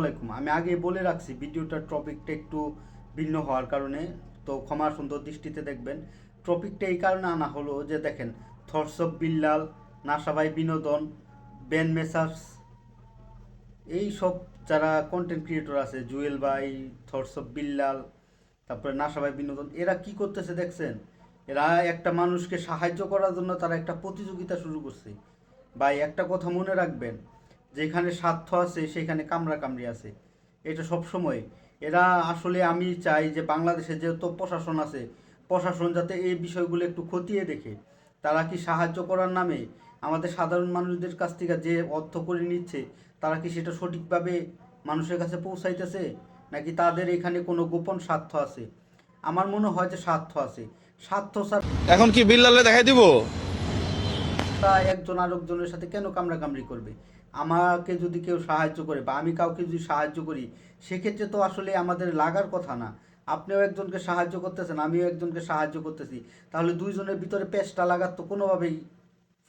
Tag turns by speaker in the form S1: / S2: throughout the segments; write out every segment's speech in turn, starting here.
S1: আলাইকুম। আমি আগে বলে রাখছি ভিডিওটার টপিকটা একটু ভিন্ন হওয়ার কারণে, তো ক্ষমা সুন্দর দৃষ্টিতে দেখবেন। টপিকটা এই কারণে আনা হলো যে, দেখেন, থরসব বিল্লাল, নাসাবাই বিনোদন, বেন মেসার্স, এই সব যারা কন্টেন্ট ক্রিয়েটর আছে, জুয়েল ভাই, থরসব বিল্লাল, তারপরে নাসাবাই বিনোদন, এরা কি করতেছে দেখছেন? এরা একটা মানুষকে সাহায্য করার জন্য তারা একটা প্রতিযোগিতা শুরু করছে। ভাই, একটা কথা মনে রাখবেন যেখানে স্বার্থ আছে সেখানে কামড়া কামড়ি আছে। এটা সব সময়। এরা আসলে আমি চাই যে বাংলাদেশে যেহেতু প্রশাসন আছে প্রশাসন যাতে এই বিষয়গুলো একটু খতিয়ে দেখে। তারা কি সাহায্য করার নামে আমাদের সাধারণ মানুষদের কাছ থেকে যে অর্থ করে নিচ্ছে তারা কি সেটা সঠিকভাবে মানুষের কাছে পৌঁছাইতেছে? নাকি তাদের এখানে কোনো গোপন স্বার্থ আছে? আমার মনে হয় যে স্বার্থ আছে। স্বার্থ স্যার
S2: এখন কি বিল্লালে দেখাই দিব?
S1: তা একজন আরেকজনের সাথে কেন কামড়াকামড়ি করবে? আমাকে যদি কেউ সাহায্য করে বা আমি কাউকে যদি সাহায্য করি, সেক্ষেত্রে তো আসলে আমাদের লাগার কথা না। আপনিও একজনকে সাহায্য করতেছেন, আমিও একজনকে সাহায্য করতেছি। তাহলে দুইজনের ভিতরে পেস্টটা লাগার তো কোনোভাবেই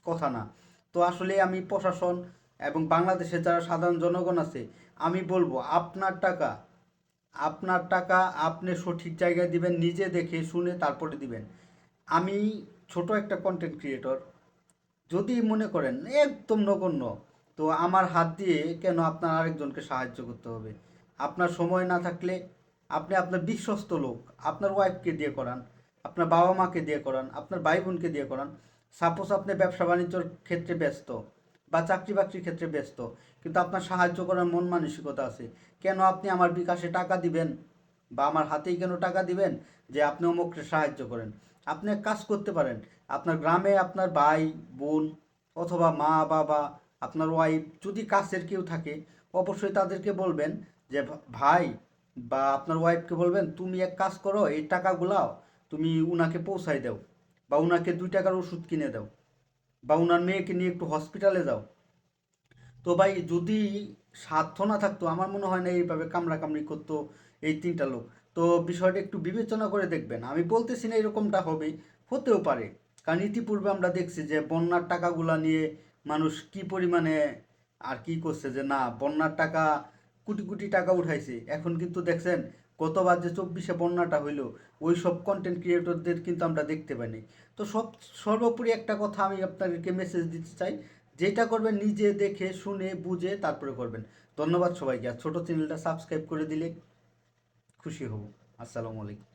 S1: কথা না। তো আসলে আমি প্রশাসন এবং বাংলাদেশে যারা সাধারণ জনগণ আছে, আমি বলব আপনার টাকা আপনার টাকা আপনি সঠিক জায়গায় দিবেন, নিজে দেখে শুনে তারপরে দিবেন। আমি ছোট একটা কন্টেন্ট ক্রিয়েটর যদি মনে করেন একদম নগণ্য তো আমার হাত দিয়ে কেন আপনার আরেকজনকে সাহায্য করতে হবে? আপনার সময় না থাকলে আপনি আপনার বিশ্বস্ত লোক, আপনার ওয়াইফকে দিয়ে করান, আপনার বাবা মাকে দিয়ে করান, আপনার ভাই বোনকে দিয়ে করান। সাপোজ আপনি ব্যবসা বাণিজ্যর ক্ষেত্রে ব্যস্ত বা চাকরি বাকরির ক্ষেত্রে ব্যস্ত, কিন্তু আপনার সাহায্য করার মন মানসিকতা আছে। কেন আপনি আমার বিকাশে টাকা দিবেন? বা আমার হাতেই কেন টাকা দিবেন? যে আপনি অমুককে সাহায্য করেন। আপনি এক কাজ করতে পারেন। আপনার গ্রামে আপনার ভাই, বোন অথবা মা বাবা আপনার ওয়াইফ যদি কাছের কেউ থাকে, অবশ্যই তাদেরকে বলবেন যে, ভাই বা আপনার ওয়াইফকে বলবেন, তুমি এক কাজ করো, এই টাকাগুলাও তুমি উনাকে পৌঁছাই দাও বা উনাকে দুই টাকার ওষুধ কিনে দাও বা উনার মেয়েকে নিয়ে একটু হসপিটালে যাও। তো ভাই, যদি স্বার্থ না থাকতো, আমার মনে হয় না এইভাবে কামড়াকামড়ি করতো এই তিনটা লোক। তো বিষয়টা একটু বিবেচনা করে দেখবেন। আমি বলতেছি না এরকমটা হবে হতেও পারে। কারণ ইতিপূর্বে আমরা দেখছি যে, বন্যার টাকাগুলা নিয়ে মানুষ কি পরিমাণে আর কি করছে যে না, বন্যার টাকা, কোটি কোটি টাকা উঠাইছে। এখন কিন্তু দেখছেন গতবার যে চব্বিশে বন্যাটা হইল ওই সব কন্টেন্ট ক্রিয়েটরদের কিন্তু আমরা দেখতে পাইনি। তো সব, সর্বোপরি একটা কথা আমি আপনাদেরকে মেসেজ দিতে চাই, যেটা করবেন নিজে দেখে, শুনে, বুঝে, তারপরে করবেন। ধন্যবাদ সবাইকে, আর ছোটো চ্যানেলটা সাবস্ক্রাইব করে দিলে খুশি হব। আসসালামু আলাইকুম।